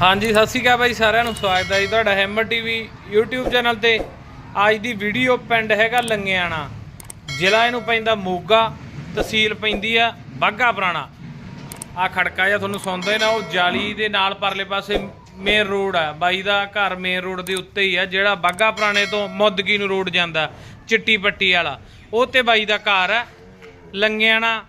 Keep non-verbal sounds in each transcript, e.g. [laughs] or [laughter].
ਹਾਂਜੀ, ਸਤਿ ਸ਼੍ਰੀ ਅਕਾਲ ਬਾਈ, ਸਾਰਿਆਂ ਨੂੰ ਸਵਾਗਤ ਹੈ ਜੀ ਤੁਹਾਡਾ ਹੈਮਰ ਟੀਵੀ YouTube ਚੈਨਲ ਤੇ। ਅੱਜ ਦੀ ਵੀਡੀਓ ਪਿੰਡ ਹੈਗਾ ਲੰਗਿਆਣਾ। ਜ਼ਿਲ੍ਹਾ ਇਹਨੂੰ ਪੈਂਦਾ ਮੋਗਾ, ਤਹਿਸੀਲ ਪੈਂਦੀ ਆ ਬਾਗਾ ਪੁਰਾਣਾ। ਆ ਖੜਕਾ ਜਿਹਾ ਤੁਹਾਨੂੰ ਸੁਣਦਾ ਹੀ ਨਾ, ਉਹ ਜਾਲੀ ਦੇ ਨਾਲ ਪਰਲੇ ਪਾਸੇ ਮੇਨ ਰੋਡ ਆ। ਬਾਈ ਦਾ ਘਰ ਮੇਨ ਰੋਡ ਦੇ ਉੱਤੇ ਹੀ ਆ, ਜਿਹੜਾ ਬਾਗਾ ਪੁਰਾਣੇ ਤੋਂ ਮੁੱਦਗੀ ਨੂੰ ਰੋਡ ਜਾਂਦਾ, ਚਿੱਟੀ ਪੱਟੀ ਵਾਲਾ। ਉਹ ਤੇ ਬਾਈ ਦਾ ਘਰ ਆ, ਲੰਗਿਆਣਾ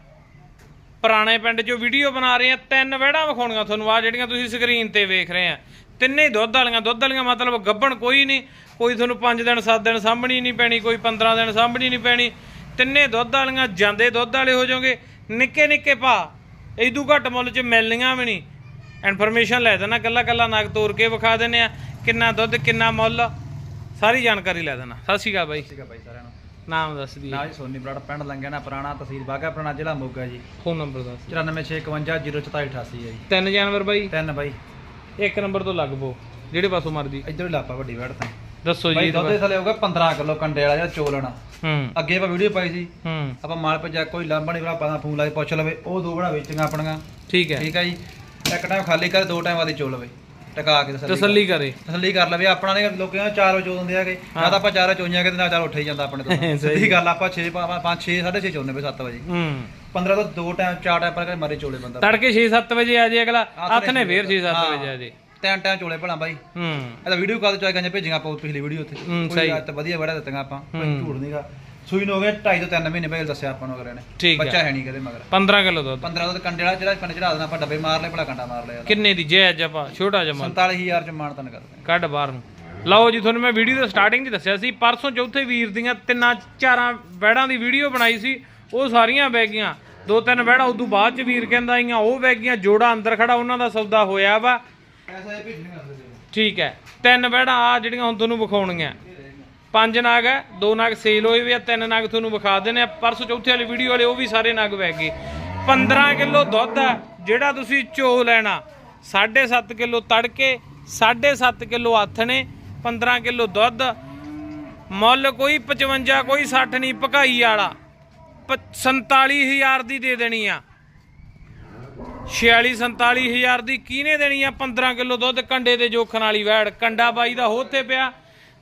ਪੁਰਾਣੇ ਪਿੰਡ 'ਚੋਂ ਵੀਡੀਓ ਬਣਾ ਰਹੇ ਆ ਤਿੰਨ ਵਹਿੜਾਂ ਵਿਖਾਉਣੀਆਂ ਤੁਹਾਨੂੰ। ਆ ਜਿਹੜੀਆਂ ਤੁਸੀਂ ਸਕਰੀਨ ਤੇ ਵੇਖ ਰਹੇ ਆ ਤਿੰਨੇ ਦੁੱਧ ਵਾਲੀਆਂ ਦੁੱਧ ਵਾਲੀਆਂ ਮਤਲਬ ਗੱਭਣ ਕੋਈ ਨਹੀਂ, ਕੋਈ ਤੁਹਾਨੂੰ 5 ਦਿਨ 7 ਦਿਨ ਸਾਂਭਣੀ ਨਹੀਂ ਪੈਣੀ, ਕੋਈ 15 ਦਿਨ ਸਾਂਭਣੀ ਨਹੀਂ ਪੈਣੀ। ਤਿੰਨੇ ਦੁੱਧ ਵਾਲੀਆਂ, ਜਾਂਦੇ ਦੁੱਧ ਵਾਲੇ ਹੋ ਜਾਓਗੇ, ਨਿੱਕੇ ਨਿੱਕੇ ਭਾ ਇਦੂ ਘੱਟ ਮੁੱਲ 'ਚ ਮਿਲਣੀਆਂ ਵੀ ਨਹੀਂ। ਇਨਫੋਰਮੇਸ਼ਨ ਲੈ ਦੇਣਾ, ਕੱਲਾ ਕੱਲਾ ਨਗ ਤੋੜ ਕੇ ਵਿਖਾ ਦਿੰਨੇ ਆ ਕਿੰਨਾ ਦੁੱਧ, ਕਿੰਨਾ ਮੁੱਲ, ਸਾਰੀ ਜਾਣਕਾਰੀ ਲੈ ਦੇਣਾ। ਸਤਿ ਸ਼੍ਰੀ ਅਕਾਲ ਬਾਈ। ਠੀਕ ਹੈ ਬਾਈ ਸਾਰਿਆਂ ਨੂੰ। ਨਾਮ ਦੱਸ ਦੀ ਨਾਲ ਸੋਨੀ ਬਰਾੜ ਪਿੰਡ ਲੰਗਿਆਣਾ ਪੁਰਾਣਾ ਤਹਿਸੀਲ ਬਾਗਾ ਪੁਰਾਣਾ ਜ਼ਿਲ੍ਹਾ ਮੋਗਾ ਜੀ। ਫੋਨ ਨੰਬਰ ਦੱਸ 9465504488 ਹੈ ਜੀ। ਤਿੰਨ ਜਾਨਵਰ ਬਾਈ? ਤਿੰਨ ਬਾਈ। ਇੱਕ ਨੰਬਰ ਤੋਂ ਲੱਗ ਪੋ ਜਿਹੜੇ ਪਾਸੋਂ ਮਰਜ਼ੀ। ਇੱਧਰ ਹੀ ਲਾਪਾ ਵੱਡੀ ਵੜ ਤਾਂ। ਦੱਸੋ ਜੀ ਬਾਈ ਦੁੱਧ ਦੇ ਥੱਲੇ ਹੋਊਗਾ 15 ਕਿਲੋ ਕੰਡੇ ਵਾਲਾ ਜਿਹੜਾ ਚੋਲਣਾ ਹੂੰ। ਅੱਗੇ ਆਪਾਂ ਵੀਡੀਓ ਪਾਈ ਸੀ। ਹੂੰ। ਆਪਾਂ ਮਾਲ ਪਜਾ ਕੋਈ ਲਾਂਭਾ ਨਹੀਂ ਭਰਾ ਆਪਾਂ ਫੋਨ ਲਾ ਕੇ ਪੁੱਛ ਲਵੇ। ਉਹ ਦੋ ਬੜਾ ਵੇਚੀਆਂ ਆਪਣੀਆਂ। ਠੀਕ ਹੈ। ਠੀਕ ਹੈ ਜੀ। ਇੱਕ ਟਾਈਮ ਖਾਲੀ ਕਰ ਦੋ ਟਾਈਮ ਵਾਦੀ ਚੋ ਲਵੇ। ਟਕਾ ਕੇ ਤਸੱਲੀ ਤਸੱਲੀ ਕਰੇ। ਤਸੱਲੀ ਕਰ ਲਵੇ। ਆਪਣਾ ਨੇ ਲੋਕਾਂ ਨੂੰ ਚਾਰ ਵਜੇ ਦਿੰਦੇ ਹੈਗੇ ਨਾ ਤਾਂ ਆਪਾਂ ਚਾਰ ਚੋਈਆਂ ਕਿ ਨਾ ਚਾਰ ਉੱਠ ਹੀ ਜਾਂਦਾ ਆਪਣੇ ਤੋਂ। [laughs] ਸਹੀ। ਸਿੱਧੀ ਗੱਲ। ਆਪਾਂ 6 5 6 6:30 ਚੋਨੇ ਪਏ 7 ਵਜੇ। ਹੂੰ। 15 ਤੋਂ ਦੋ ਟਾਈਮ ਚਾਰ ਟਾਈਮ ਪਰ ਮਾਰੇ ਚੋਲੇ ਬੰਦਾ ਤੜਕੇ 6-7 ਵਜੇ ਆ ਜੇ ਅਗਲਾ ਹੱਥ ਨੇ ਫੇਰ 6-7 ਹਾਂ। ਵਜੇ ਆ ਜੇ ਤਿੰਨ ਟਾਈਮ ਚੋਲੇ ਭਲਾ ਬਾਈ। ਹੂੰ। ਇਹ ਤਾਂ ਵੀਡੀਓ ਕਾਲ ਚ ਆਈਆਂ ਭੇਜੀਆਂ ਆਪਾਂ ਪਿਛਲੀ ਵੀਡੀਓ ਉੱਥੇ। ਹੂੰ, ਕੋਈ ਸਹੀ। ਅੱਜ ਤਾਂ ਵਧੀਆ ਵੜਾ ਦਿੱਤੀਆਂ ਆਪਾਂ। ਕੋਈ। ਝੂਠ ਨਹੀਂਗਾ ਸੂਈ ਨੂੰ ਹੋ ਗਏ 2.5 ਤੋਂ 3 ਮਹੀਨੇ ਪਹਿਲਾਂ ਦੱਸਿਆ ਆਪਾਂ ਨੂੰ ਅਗਲੇ ਨੇ। ਠੀਕ ਹੈ। ਬੱਚਾ ਹੈ ਨਹੀਂ ਕਦੇ ਮਗਰ। 15 ਕਿਲੋ ਦੁੱਧ। 15 ਤੋਂ ਕੰਡੇ ਵਾਲਾ ਜਿਹੜਾ ਕੰਡੇ ਚੜਾ ਦੇਣਾ ਆਪਾਂ ਡੱਬੇ ਮਾਰ ਲਏ ਭਲਾ ਕੰਡਾ ਮਾਰ ਲਿਆ। ਕਿੰਨੇ ਦੀ ਜੈ ਅੱਜ ਆਪਾਂ? ਛੋਟਾ ਜਮਾ 47000 ਚ ਮਾਨਤਨ ਕਰਦੇ ਕੱਢ ਬਾਹਰ ਨੂੰ। ਲਓ ਜੀ ਤੁਹਾਨੂੰ ਮੈਂ ਵੀਡੀਓ ਦੇ ਸਟਾਰਟਿੰਗ 'ਚ ਦੱਸਿਆ ਸੀ ਪਰਸੋਂ ਚੌਥੇ ਵੀਰ ਦੀਆਂ ਤਿੰਨਾਂ ਚਾਰਾਂ ਬੈੜਾਂ ਦੀ ਵੀਡੀਓ ਬਣਾਈ ਸੀ ਉਹ ਸਾਰੀਆਂ ਵਹਿ ਗਈਆਂ। ਦੋ ਤਿੰਨ ਬੈੜਾਂ ਉਦੋਂ ਬਾਅਦ 'ਚ ਵੀਰ ਕਹਿੰਦਾ ਆਈਆਂ ਉਹ ਵਹਿ ਗਈਆਂ ਜੋੜਾ ਅੰਦਰ ਖੜਾ ਉਹਨਾਂ ਦਾ ਸੌਦਾ ਹੋਇਆ ਵਾ। ਪੈਸਾ ਇਹ ਸਕਦੇ ਠੀਕ ਹੈ। ਤਿੰਨ ਬੈੜਾਂ ਆ ਜਿਹੜੀਆਂ ਹੁਣ ਤੁਹਾਨੂੰ ਵਿਖਾਉਣੀਆਂ। ਪੰਜ ਨਾਗ ਹੈ, ਦੋ ਨਾਗ ਸੇਲ ਹੋਏ ਵੀ ਆ, ਤਿੰਨ ਨਾਗ ਤੁਹਾਨੂੰ ਵਿਖਾ ਦੇਣੇ ਆ ਪਰਸੋਂ ਚੌਥੇ ਵਾਲੀ ਵੀਡੀਓ ਵਾਲੇ, ਉਹ ਵੀ ਸਾਰੇ ਨਾਗ ਵਹਿ ਗਏ। 15 ਕਿਲੋ ਦੁੱਧ ਹੈ, ਜਿਹੜਾ ਤੁਸੀਂ ਚੋ ਲੈਣਾ। 7.5 ਕਿਲੋ ਤੜਕੇ 7.5 ਕਿਲੋ ਆਥਣੇ 15 ਕਿਲੋ ਦੁੱਧ। ਮੁੱਲ ਕੋਈ 55 ਕੋਈ 60 ਨਹੀਂ, ਭਕਾਈ ਵਾਲਾ। 47000 ਦੀ ਦੇ ਦੇਣੀ ਆ। 46 47000 ਦੀ ਕਿਹਨੇ ਦੇਣੀ ਆ? 15 ਕਿਲੋ ਦੁੱਧ, ਕੰਡੇ ਦੇ ਜੋਖਣ ਵਾਲੀ ਵੈੜ। ਕੰਡਾ ਬਾਈ ਦਾ ਹੋਥੇ ਪਿਆ।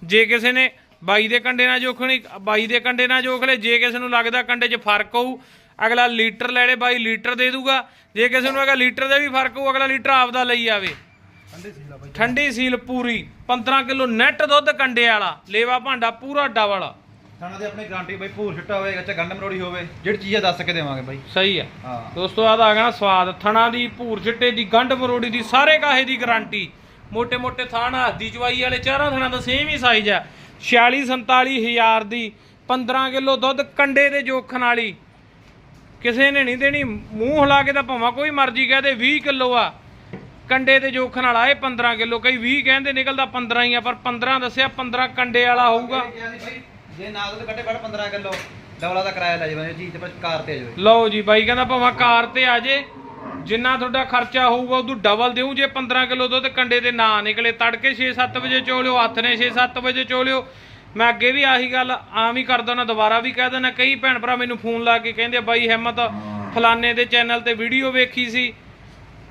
ਜੇ ਕਿਸੇ ਨੇ 22 ਦੇ ਕੰਡੇ ਨਾਲ ਜੋਖਣੀ 22 ਦੇ ਕੰਡੇ ਨਾਲ ਜੋਖ ਲੈ ਜੇ ਕਿਸੇ ਨੂੰ ਲੱਗਦਾ ਕੰਡੇ 'ਚ ਫ਼ਰਕ ਹੋਊ ਅਗਲਾ ਲੀਟਰ ਲੈ ਲੇ ਬਾਈ ਲੀਟਰ ਦੇ ਦੂਗਾ। ਜੇ ਕਿਸੇ ਨੂੰ ਅਗਲਾ ਲੀਟਰ ਦਾ ਵੀ ਫ਼ਰਕ ਹੋਊ ਅਗਲਾ ਲੀਟਰ ਆਪਦਾ ਲਈ ਆਵੇ। ਠੰਡੀ ਸੀਲ ਪੂਰੀ 15 ਕਿਲੋ ਨੈਟ ਦੁੱਧ ਕੰਡੇ ਵਾਲਾ ਲੇਵਾ ਭਾਂਡਾ ਪੂਰਾ ਡਬਲ ਥਾਣਾ ਆ ਦੱਸ ਸਵਾਦ ਥਣਾ ਦੀ ਭੂਰ ਛੱਟੇ ਦੀ ਗੰਢ ਮਰੋੜੀ ਦੀ ਸਾਰੇ ਕਾਹੇ ਦੀ ਗਾਰੰਟੀ ਮੋٹے ਮੋٹے ਥਾਣਾ ਹੱਦੀ ਜਵਾਈ ਵਾਲੇ ਚਾਰਾਂ ਥਣਾ ਦਾ ਸੇਮ ਹੀ ਸਾਈਜ਼ ਆ। 46 47000 ਦੀ 15 ਕਿਲੋ ਦੁੱਧ ਕੰਡੇ ਦੇ ਜੋਖਣ ਵਾਲੀ। ਕਿਸੇ ਨੇ ਨਹੀਂ ਦੇਣੀ। ਮੂੰਹ ਹਿਲਾ ਕੇ ਤਾਂ ਭਾਵੇਂ ਕੋਈ ਮਰਜ਼ੀ ਕਹਦੇ 20 ਕਿਲੋ ਆ। ਕੰਡੇ ਦੇ ਜੋਖਣ ਵਾਲਾ ਇਹ 15 ਕਿਲੋ। ਕਈ 20 ਕਹਿੰਦੇ ਨਿਕਲਦਾ 15 ਹੀ ਆ ਪਰ 15 ਦੱਸਿਆ 15 ਕੰਡੇ ਵਾਲਾ ਹੋਊਗਾ। ਜੇ ਨਾ ਦੁੱਧ ਕੱਢੇ ਕੱਢ 15 ਕਿਲੋ। ਡਬਲਾ ਦਾ ਕਿਰਾਇਆ ਲੈ ਜਾਵਾਂਗੇ ਜੀ ਤੇ ਬਸ ਕਾਰ ਤੇ ਆ ਜਾਵੇ। ਲਓ ਜੀ ਬਾਈ ਕਹਿੰਦਾ ਭਾਵੇਂ ਕਾਰ ਤੇ ਆ ਜੇ ਜਿੰਨਾ ਤੁਹਾਡਾ ਖਰਚਾ ਹੋਊਗਾ ਉਦੋਂ ਡਬਲ ਦੇਉ ਜੇ 15 ਕਿਲੋ ਦੁੱਧ ਕੰਡੇ ਤੇ ਨਾ ਨਿਕਲੇ। ਤੜਕੇ 6-7 ਵਜੇ ਚੋਲਿਓ ਹੱਥ ਨੇ 6-7 ਵਜੇ ਚੋਲਿਓ ਮੈਂ ਅੱਗੇ ਵੀ ਆਹੀ ਗੱਲ ਆਮ ਹੀ ਕਰ ਦਿੰਦਾ ਦੁਬਾਰਾ ਵੀ ਕਹਿ ਦਿੰਦਾ। ਕਈ ਭੈਣ ਭਰਾ ਮੈਨੂੰ ਫੋਨ ਲਾ ਕੇ ਕਹਿੰਦੇ ਬਾਈ ਹਿੰਮਤ, ਫਲਾਣੇ ਦੇ ਚੈਨਲ ਤੇ ਵੀਡੀਓ ਵੇਖੀ ਸੀ।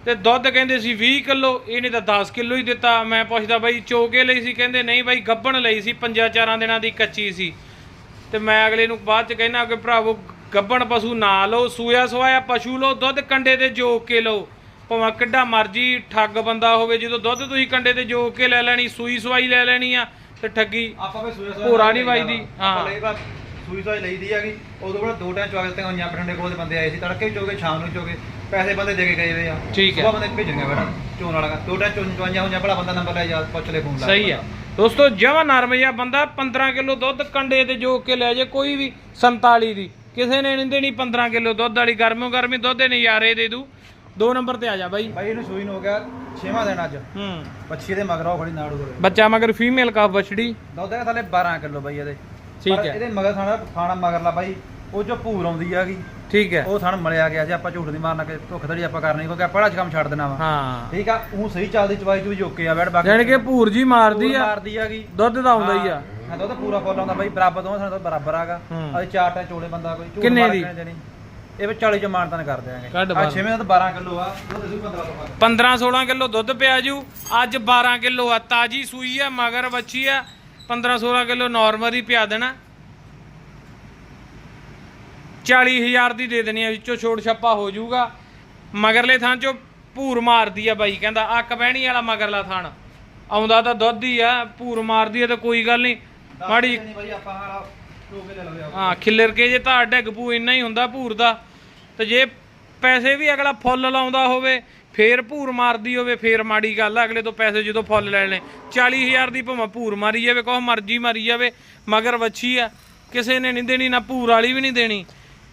ਤੇ ਦੁੱਧ ਕਹਿੰਦੇ ਸੀ 20 ਕਿਲੋ, ਇਹਨੇ ਤਾਂ 10 ਕਿਲੋ ਹੀ ਦਿੱਤਾ। ਮੈਂ ਪੁੱਛਦਾ, ਬਾਈ ਚੋਕੇ ਲਈ ਸੀ? ਕਹਿੰਦੇ, ਨਹੀਂ ਬਾਈ, ਗੱਬਣ ਲਈ ਸੀ, ਪੰਜਾਂ ਚਾਰਾਂ ਦਿਨਾਂ ਦੀ ਕੱਚੀ ਸੀ। ਤੇ ਮੈਂ ਅਗਲੇ ਨੂੰ ਬਾਅਦ ਚ ਕਹਿਣਾ ਕਿ ਭਰਾਵੋ ਗੱਬਣ ਪਸ਼ੂ ਨਾ ਲਓ ਸੂਆ ਸਵਾਇਆ ਪਸ਼ੂ ਲਓ ਦੁੱਧ ਕੰਡੇ ਤੇ ਜੋਕ ਕੇ ਲਓ। ਭਾਵੇਂ ਕਿੱਡਾ ਮਰਜ਼ੀ ਠੱਗ ਬੰਦਾ ਹੋਵੇ ਜਦੋਂ ਦੁੱਧ ਤੁਸੀਂ ਕੰਡੇ ਤੇ ਜੋਕ ਕੇ ਲੈ ਲੈਣੀ ਸੂਈ ਸਵਾਈ ਲੈ ਲੈਣੀ ਆ ਤੇ ਠੱਗੀ ਆਪਾਂ ਵੀ ਭੋਰਾ ਨਹੀਂ ਵੱਜਦੀ, ਹਾਂ। ਸੂਈ ਸੂਈ ਲਈਦੀ ਹੈਗੀ। ਉਦੋਂ ਬਾਅਦ ਦੋ ਟਾਈਮ ਚੁਆਗਲ ਤੇ ਹੋਈਆਂ ਬਠਿੰਡੇ ਕੋਲ ਦੇ ਬੰਦੇ ਆਏ ਸੀ ਤੜਕੇ ਵੀ ਚੋਗੇ ਸ਼ਾਮ ਨੂੰ ਚੋਗੇ। ਪੈਸੇ ਬੰਦੇ ਦੇ ਕੇ ਗਏ ਵੇ ਆ। ਠੀਕ ਹੈ। ਸੁਬਾਹ ਬੰਦੇ ਭੇਜਣਗੇ ਬੇਟਾ ਚੋਣ ਵਾਲਾ। ਦੋ ਟਾਈਮ ਚੋਣ ਚੁਆਈਆਂ ਹੋਈਆਂ ਭਲਾ ਬੰਦਾ ਨੰਬਰ ਲੈ ਜਾ ਪੁੱਛ ਲੈ ਫੋਨ ਲਾ ਸਹੀ ਆ। ਦੋਸਤੋ ਜਮਾ ਨਰਮ ਜਿਹਾ ਬੰਦਾ 15 ਕਿਲੋ ਦੁੱਧ ਕੰਡੇ ਤੇ ਜੋਕ ਕੇ ਲੈ ਜੇ ਕੋਈ ਵੀ 47 ਦੀ। ਕਿਸੇ ਨੇ ਨਹੀਂ ਦੇਣੀ 15 ਕਿਲੋ ਦੁੱਧ ਵਾਲੀ ਗਰਮੋ ਗਰਮੀ ਦੁੱਧ ਦੇ ਨਜ਼ਾਰੇ ਦੇ ਦੂ। ਦੋ ਨੰਬਰ ਤੇ ਆ ਜਾ ਬਾਈ। ਬਾਈ ਇਹਨੂੰ ਸੂਈ ਨੂੰ ਹੋ ਗਿਆ 6ਵਾਂ ਦਿਨ ਅੱਜ। ਹੂੰ। ਬੱਚੀ ਦੇ ਮਗਰ ਉਹ ਖੜੀ ਨਾੜੂ ਕੋਲੇ ਬੱਚਾ ਮਗਰ ਫੀਮੇਲ ਕਾ ਬਛੜੀ ਦੁੱਧ ਹੈ ਥੱਲੇ 12 ਕਿਲੋ ਬਾਈ ਇਹਦੇ। ਠੀਕ ਹੈ। ਇਹਦੇ ਮਗਰ ਥਾਣਾ ਥਾਣਾ ਮਗਰਲਾ ਬਾਈ ਉਹ ਜੋ ਭੂਰ ਆਉਂਦੀ ਹੈਗੀ ਠੀਕ ਹੈ। ਉਹ ਥਣ ਮਲਿਆ ਗਿਆ ਜੇ ਆਪਾਂ ਝੂਠ ਨਹੀਂ ਮਾਰਨਾ ਕਿ ਧੋਖ ਧੜੀ ਆਪਾਂ ਕਰਨੀ ਕਿਉਂਕਿ ਆਪਾਂ ਚ ਕੰਮ ਛੱਡ ਦੇਣਾ ਵਾ। ਹਾਂ। ਠੀਕ ਆ ਉਹ ਸਹੀ ਚੱਲਦੀ ਚਵਾਈ ਚ ਵੀ ਓਕੇ ਆ ਬੈਠ ਬਾਕੀ ਜਾਣੀ ਕਿ ਭੂਰ ਜੀ ਮਾਰਦੀ ਆ। ਮਾਰਦੀ ਹੈਗੀ। ਦੁੱਧ ਤਾਂ ਆਉਂਦਾ ਹੀ ਆ। ਹਾਂ ਦੁੱਧ ਪੂਰਾ ਫੁੱਲ ਆਉਂਦਾ ਬਾਈ ਬਰਾਬਰ ਦੋਵਾਂ ਸਾਨੂੰ ਬਰਾਬਰ ਆਗਾ। ਹੂੰ। ਅਸੀਂ ਚਾਰ ਟਾਂ ਚੋਲੇ ਬੰਦਾ ਕੋਈ ਝੂਠ ਕਿੰਨੇ ਮਾਰ ਦੀ? ਕੇ ਨਹੀਂ ਦੇਣੀ। ਇਹ ਵਿੱਚ 40 ਚ ਮਾਨਤਨ ਕਰ ਦਿਆਂਗੇ। ਕੱਢ ਆ ਬਾਰਾਂ। 6ਵੇਂ ਦਾ 12 ਕਿਲੋ ਆ ਉਹ ਤੁਸੀਂ 15 ਤੋਂ 15 16 ਕਿਲੋ ਦੁੱਧ ਪਿਆ ਜੂ ਅੱਜ 12 ਕਿਲੋ ਆ ਤਾਜੀ ਸੂਈ ਆ ਮਗਰ ਬੱਚੀ ਆ 15 16 ਕਿਲੋ ਨਾਰਮਲ ਹੀ ਪਿਆ ਦੇਣਾ। 40000 ਦੀ ਦੇ ਦੇਣੀ ਆ ਵਿੱਚੋਂ ਛੋੜ ਛੱਪਾ ਹੋ ਜਾਊਗਾ ਮਗਰਲੇ ਥਾਂ ਚੋਂ ਭੂਰ ਮਾਰਦੀ ਆ ਬਾਈ ਕਹਿੰਦਾ ਅੱਕ ਬਹਿਣੀ ਵਾਲਾ ਮਗਰਲਾ ਥਾਣ। ਆਉਂਦਾ ਤਾਂ ਦੁੱਧ ਹੀ ਆ ਭੂਰ ਮਾਰਦੀ ਆ ਤਾਂ ਕੋਈ ਗੱਲ ਨਹੀਂ। ਮਾੜੀ ਹਾਂ ਖਿੱਲਰ ਕੇ ਜੇ ਧਾਰ ਡਿੱਗ ਪੂ ਇੰਨਾ ਹੀ ਹੁੰਦਾ ਭੂਰ ਦਾ। ਤੇ ਜੇ ਪੈਸੇ ਵੀ ਅਗਲਾ ਫੁੱਲ ਲਾਉਂਦਾ ਹੋਵੇ ਫੇਰ ਭੂਰ ਮਾਰਦੀ ਹੋਵੇ ਫੇਰ ਮਾੜੀ ਗੱਲ ਅਗਲੇ ਤੋਂ ਪੈਸੇ ਜਦੋਂ ਫੁੱਲ ਲੈ ਲੈ 40000 ਦੀ ਭਾਵੇਂ ਭੂਰ ਮਾਰੀ ਜਾਵੇ ਕੋਹ ਮਰਜ਼ੀ ਮਾਰੀ ਜਾਵੇ ਮਗਰ ਵੱਛੀ ਆ। ਕਿਸੇ ਨੇ ਨਹੀਂ ਦੇਣੀ ਨਾ ਭੂਰ ਵਾਲੀ ਵੀ ਨਹੀਂ ਦੇਣੀ।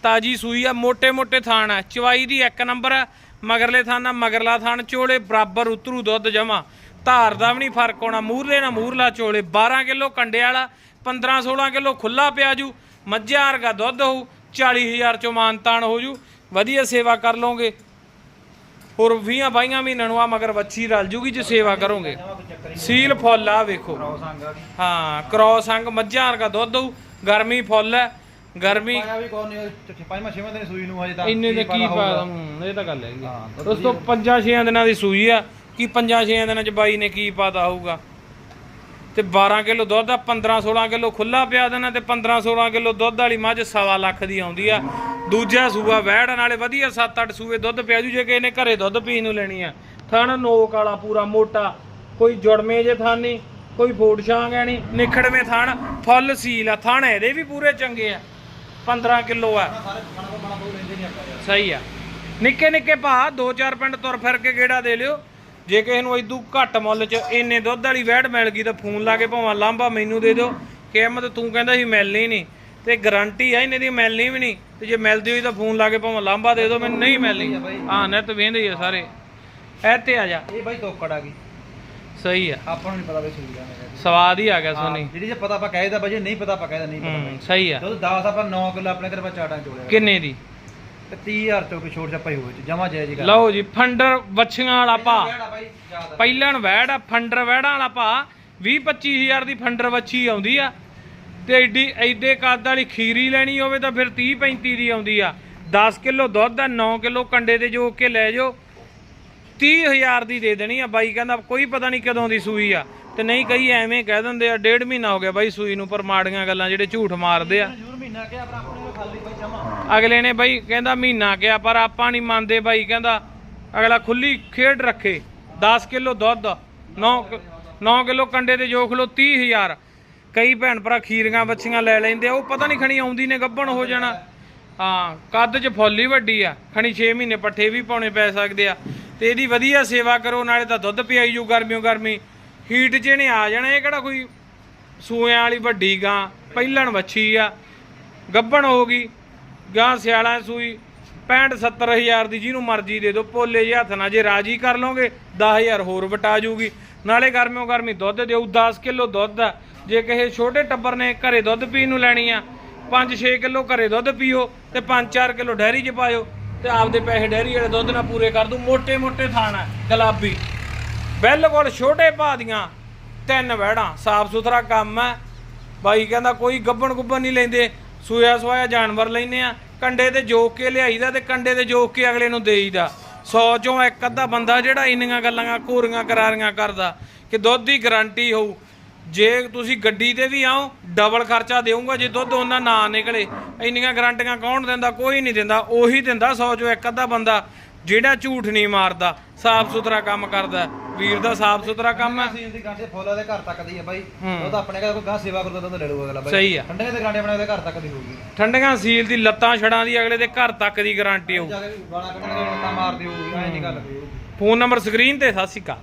ਤਾਜੀ ਸੂਈ ਆ ਮੋਟੇ ਮੋਟੇ ਥਾਣ ਆ। ਚਵਾਈ ਦੀ ਇੱਕ ਨੰਬਰ ਆ ਮਗਰਲੇ ਥਾਨ ਮਗਰਲਾ ਥਾਨ ਚੋਲੇ ਬਰਾਬਰ ਉਤਰੂ ਦੁੱਧ ਜਮਾ। ਧਾਰ ਦਾ ਵੀ ਨਹੀਂ ਫ਼ਰਕ ਹੋਣਾ ਮੂਰਲੇ ਨਾਲ ਮੂਰਲਾ ਚੋਲੇ 12 ਕਿਲੋ ਕੰਡੇ ਵਾਲਾ 15 16 ਕਿਲੋ ਖੁੱਲਾ ਪਿਆ ਜੂ ਮੱਝਾਂ ਵਰਗਾ ਦੁੱਧ ਹੋਊ 40000 ਚੋਂ ਮਾਨਤਾਨ ਹੋ ਜੂ ਵਧੀਆ ਸੇਵਾ ਕਰ ਲਓਗੇ। ਹੋਰ 20 ਬਾਈਆਂ ਮਹੀਨਿਆਂ ਨੂੰ ਆ ਮਗਰ ਵੱਛੀ ਰਲ ਜੂਗੀ ਜੇ ਸੇਵਾ ਕਰੋਗੇ। ਸੀਲ ਫੁੱਲ ਆ ਵੇਖੋ। ਹਾਂ ਕ੍ਰੋਸ ਅੰਗ ਮੱਝਾਂ ਵਰਗਾ ਦੁੱਧ ਹੋਊ ਗਰਮੀ ਫੁੱਲ ਹੈ ਗਰਮੀ ਪਾਇਆ ਵੀ ਕੋਈ ਨਹੀਂ ਚੱਠੇ ਪੰਜਵਾਂ ਛੇਵਾਂ ਦਿਨ ਸੂਈ ਨੂੰ ਹਜੇ ਤਾਂ ਇੰਨੇ ਦੇ ਕੀ। ਹੂੰ, ਇਹ ਤਾਂ ਗੱਲ ਹੈਗੀ ਦੋਸਤੋ 5-6 ਦਿਨਾਂ ਦੀ ਸੂਈ ਆ। ਕਿ 5-6 ਦਿਨਾਂ ਚ ਬਾਈ ਨੇ ਕੀ ਪਾਤਾ ਹੋਊਗਾ? ਤੇ 12 ਕਿਲੋ ਦੁੱਧ ਆ 15-16 ਕਿਲੋ ਖੁੱਲਾ ਪਿਆ ਦੇਣਾ ਤੇ 15-16 ਕਿਲੋ ਦੁੱਧ ਵਾਲੀ ਮੱਝ ਸਵਾ ਲੱਖ ਦੀ ਆਉਂਦੀ ਆ। ਦੂਜਾ ਸੂਆ ਵਹਿੜ ਨਾਲੇ ਵਧੀਆ 7-8 ਸੂਏ ਦੁੱਧ ਪਿਆ ਜੂ, ਜੇ ਕਿਸੇ ਨੇ ਘਰੇ ਦੁੱਧ ਪੀਣ ਨੂੰ ਲੈਣੀ ਆ। ਥਣ ਨੋਕ ਵਾਲਾ ਪੂਰਾ ਮੋਟਾ, ਕੋਈ ਜੁੜਮੇ ਜੇ ਥਣ ਨਹੀਂ ਕੋਈ ਫੋੜ ਛਾਂਗ ਹੈ ਨਹੀਂ ਨਿਖੜਵੇਂ ਥਣ, ਫੁੱਲ ਸੀਲ ਆ, ਥਣ ਇਹਦੇ ਵੀ ਪੂਰੇ ਚੰਗੇ ਆ। 15 ਕਿਲੋ ਆ। ਸਹੀ ਆ। ਨਿੱਕੇ ਨਿੱਕੇ ਭਾ, ਦੋ ਚਾਰ ਪਿੰਡ ਤੁਰ ਫਿਰ ਕੇ ਗੇੜਾ ਦੇ ਲਿਓ। ਜੇ ਕਿਸੇ ਨੂੰ ਇਦੂ ਘੱਟ ਮੁੱਲ 'ਚ ਇੰਨੇ ਦੁੱਧ ਵਾਲੀ ਵੈੜ ਮਿਲ ਗਈ ਤਾਂ ਫੋਨ ਲਾ ਕੇ ਭਾਵੇਂ ਲਾਂਭਾ ਮੈਨੂੰ ਦੇ ਦਿਓ। ਕਿਮਤ ਤੂੰ ਕਹਿੰਦਾ ਸੀ ਮਿਲਣੀ ਨਹੀਂ। ਤੇ ਗਾਰੰਟੀ ਆ ਇਹਨੇ ਦੀ ਮਿਲਣੀ ਵੀ ਨਹੀਂ। ਤੇ ਜੇ ਮਿਲਦੀ ਹੋਈ ਤਾਂ ਫੋਨ ਲਾ ਕੇ ਭਾਵੇਂ ਲਾਂਭਾ ਦੇ ਦਿਓ ਮੈਨੂੰ ਨਹੀਂ ਮਿਲਣੀ। ਹਾਂ ਨੈਟ ਵੇਂਦੇ ਹੀ ਆ ਸਾਰੇ। ਐ ਤੇ ਆ ਜਾ। ਇਹ ਬਾਈ ਤੋਕੜ ਆ ਗਈ। ਸਹੀ ਆ। ਆਪਾਂ ਨੂੰ ਨਹੀਂ ਪਤਾ ਬਈ ਸੂਈ ਦਾ ਸਵਾਦ ਹੀ ਆ ਗਿਆ ਸੋਨੀ। ਜਿਹੜੀ ਜੇ ਪਤਾ ਆਪਾਂ ਕਹਿਦਾ ਬਾਈ ਜੇ ਨਹੀਂ ਪਤਾ ਆਪਾਂ ਕਹਿਦਾ ਨਹੀਂ ਪਤਾ ਸਹੀ ਆ। ਦੁੱਧ 10 ਆਪਾਂ 9 ਕਿਲੋ ਆਪਣੇ ਘਰ ਵਿੱਚ ਚੋਲਿਆ ਕਿੰਨੇ ਦੀ? ਤੇ 30000 ਤੋਂ ਕੋਈ ਛੋਟ ਹੀ ਹੋਵੇ ਜਮਾ ਜਾਇਜ਼ ਕਰ ਲਓ ਜੀ ਫੰਡਰ ਵੱਛੀਆਂ ਵਾਲਾ ਜ਼ਿਆਦਾ ਪਹਿਲਣ ਵੈੜ ਆ ਫੰਡਰ ਵੈੜਾਂ ਵਾਲਾ ਭਾ 20 25000 ਦੀ ਫੰਡਰ ਵੱਛੀ ਆਉਂਦੀ ਆ। ਤੇ ਐਡੀ ਐਡੇ ਕੱਦ ਵਾਲੀ ਖੀਰੀ ਲੈਣੀ ਹੋਵੇ ਤਾਂ ਫਿਰ 30 35 ਦੀ ਆਉਂਦੀ ਆ। 10 ਕਿਲੋ ਦੁੱਧ ਆ 9 ਕਿਲੋ ਕੰਡੇ ਦੇ ਜੋ ਕੇ ਲੈ ਜਾਓ। 30000 ਦੀ ਦੇ ਦੇਣੀ ਆ ਬਾਈ ਕਹਿੰਦਾ ਕੋਈ ਪਤਾ ਨਹੀਂ ਕਦੋਂ ਦੀ ਸੂਈ ਆ। ਤੇ ਨਹੀਂ ਕਈ ਐਵੇਂ ਕਹਿ ਦਿੰਦੇ ਆ ਡੇਢ ਮਹੀਨਾ ਹੋ ਗਿਆ ਬਾਈ ਸੂਈ ਨੂੰ ਪਰ ਮਾੜੀਆਂ ਗੱਲਾਂ ਜਿਹੜੇ ਝੂਠ ਮਾਰਦੇ ਆ। ਅਗਲੇ ਨੇ ਬਾਈ ਕਹਿੰਦਾ ਮਹੀਨਾ ਗਿਆ ਪਰ ਆਪਾਂ ਨਹੀਂ ਮੰਨਦੇ ਬਾਈ ਕਹਿੰਦਾ ਅਗਲਾ ਖੁੱਲੀ ਖੇਡ ਰੱਖੇ। 10 ਕਿਲੋ ਦੁੱਧ 9 9 ਕਿਲੋ ਕੰਡੇ ਤੇ ਜੋਖ ਲੋ 30000 ਕਈ ਭੈਣ ਭਰਾ ਖੀਰੀਆਂ ਬੱਚੀਆਂ ਲੈ ਲੈਂਦੇ ਆ, ਉਹ ਪਤਾ ਨਹੀਂ ਖਣੀ ਆਉਂਦੀ ਨੇ, ਗੱਭਣ ਹੋ ਜਾਣਾ। ਹਾਂ, ਕੱਦ 'ਚ ਫੁੱਲ ਹੀ ਵੱਡੀ ਆ, ਖਣੀ 6 ਮਹੀਨੇ ਪੱਠੇ ਵੀ ਪਾਉਣੇ ਪੈ ਸਕਦੇ ਆ। ਤੇ ਇਹਦੀ ਵਧੀਆ ਸੇਵਾ ਕਰੋ, ਨਾਲੇ ਤਾਂ ਦੁੱਧ ਪਿਆਈ ਜੂ ਗਰਮੀਓ ਗਰਮੀ। ਹੀਟ 'ਚ ਨੇ ਆ ਜਾਣਾ, ਇਹ ਕਿਹੜਾ ਕੋਈ ਸੂਇਆਂ ਵਾਲੀ ਵੱਡੀ ਗਾਂ, ਪਹਿਲਣ ਵੱਛੀ ਆ, ਗੱਭਣ ਹੋ ਗਈ, ਗਾਂ ਸਿਆਲਾਂ ਸੂਈ। 65 70000 ਦੀ ਜਿਹਨੂੰ ਮਰਜ਼ੀ ਦੇ ਦਿਓ, ਪੋਲੇ ਜਿਹੇ ਹੱਥ ਨਾਲ ਜੇ ਰਾਜੀ ਕਰ ਲਓਗੇ 10000 ਹੋਰ ਵਟਾ ਜੂਗੀ। ਨਾਲੇ ਗਰਮਿਓ ਗਰਮੀ ਦੁੱਧ ਦਿਓ 10 ਕਿਲੋ ਦੁੱਧ ਆ। ਜੇ ਕਿਸੇ ਛੋਟੇ ਟੱਬਰ ਨੇ ਘਰੇ ਦੁੱਧ ਪੀਣ ਨੂੰ ਲੈਣੀ ਆ 5-6 ਕਿਲੋ ਘਰੇ ਦੁੱਧ ਪੀਓ ਤੇ 5-4 ਕਿਲੋ ਡੈਰੀ 'ਚ ਪਾਇਓ ਤੇ ਆਪਦੇ ਪੈਸੇ ਡੈਰੀ ਵਾਲੇ ਦੁੱਧ ਨਾਲ ਪੂਰੇ ਕਰ ਦੂੰ। ਮੋٹے-ਮੋٹے ਥਾਣਾ ਗੁਲਾਬੀ। ਬਿਲਕੁਲ ਛੋਟੇ ਭਾ ਦੀਆਂ ਤਿੰਨ ਵਹਿੜਾਂ ਸਾਫ਼ ਸੁਥਰਾ ਕੰਮ ਹੈ ਬਾਈ ਕਹਿੰਦਾ ਕੋਈ ਗੱਬਣ ਗੁੱਬਣ ਨਹੀਂ ਲੈਂਦੇ ਸੂਇਆ ਸੋਇਆ ਜਾਨਵਰ ਲੈਨੇ ਆ। ਕੰਡੇ ਤੇ ਜੋਕ ਕੇ ਲਿਆਈਦਾ ਤੇ ਕੰਡੇ ਤੇ ਜੋਕ ਕੇ ਅਗਲੇ ਨੂੰ ਦੇਈਦਾ। 100 ਚੋਂ ਇੱਕ ਅੱਧਾ ਬੰਦਾ ਜਿਹੜਾ ਇੰਨੀਆਂ ਗੱਲਾਂ ਕੋਰੀਆਂ ਕਰਾਰੀਆਂ ਕਰਦਾ ਕਿ ਦੁੱਧ ਦੀ ਗਾਰੰਟੀ ਹੋਊ। ਜੇ ਤੁਸੀਂ ਗੱਡੀ ਤੇ ਵੀ ਆਓ ਡਬਲ ਖਰਚਾ ਦੇਊਂਗਾ ਜੇ ਦੁੱਧ ਉਹਨਾਂ ਨਾ ਨਿਕਲੇ। ਇੰਨੀਆਂ ਗਾਰੰਟੀਆਂ ਕੌਣ ਦਿੰਦਾ? ਕੋਈ ਨਹੀਂ ਦਿੰਦਾ। ਉਹੀ ਦਿੰਦਾ 100 ਚੋਂ ਇੱਕ ਅੱਧਾ ਬੰਦਾ। ਜਿਹੜਾ ਝੂਠ ਨਹੀਂ ਮਾਰਦਾ ਸਾਫ਼ ਸੁਥਰਾ ਕੰਮ ਕਰਦਾ ਵੀਰ ਦਾ ਸਾਫ਼ ਸੁਥਰਾ ਕੰਮ ਹੈ। ਸੀਲ ਦੀ ਗਾਂਠੇ ਫੁੱਲਾਂ ਦੇ ਘਰ ਤੱਕ ਦੀ ਆ ਬਾਈ। ਹੂੰ। ਉਹ ਤਾਂ ਆਪਣੇ ਘਰ ਕੋਈ ਗਾਂ ਸੇਵਾ ਕਰਦਾ ਤਾਂ ਲੈ ਲਊਗਾ ਅਗਲਾ ਬਾਈ। ਸਹੀ ਆ। ਠੰਡੇ ਦੇ ਗਾਂਠੇ ਆਪਣੇ ਦੇ ਘਰ ਤੱਕ ਦੀ ਹੋਊਗੀ। ਠੰਡੀਆਂ ਸੀਲ ਦੀ ਲੱਤਾਂ ਛੜਾਂ ਦੀ ਅਗਲੇ ਦੇ ਘਰ ਤੱਕ ਦੀ ਗਾਰੰਟੀ ਹੋਊ ਜਾ ਕੇ ਗਾਣਾ ਲੱਤਾਂ ਮਾਰਦੀ ਹੋਊਗੀ ਐਂ ਨਹੀਂ ਗੱਲ ਫੋਨ ਨੰਬਰ ਸਕਰੀਨ ਤੇ ਸਤਿ ਸ਼੍ਰੀ ਅਕਾਲ।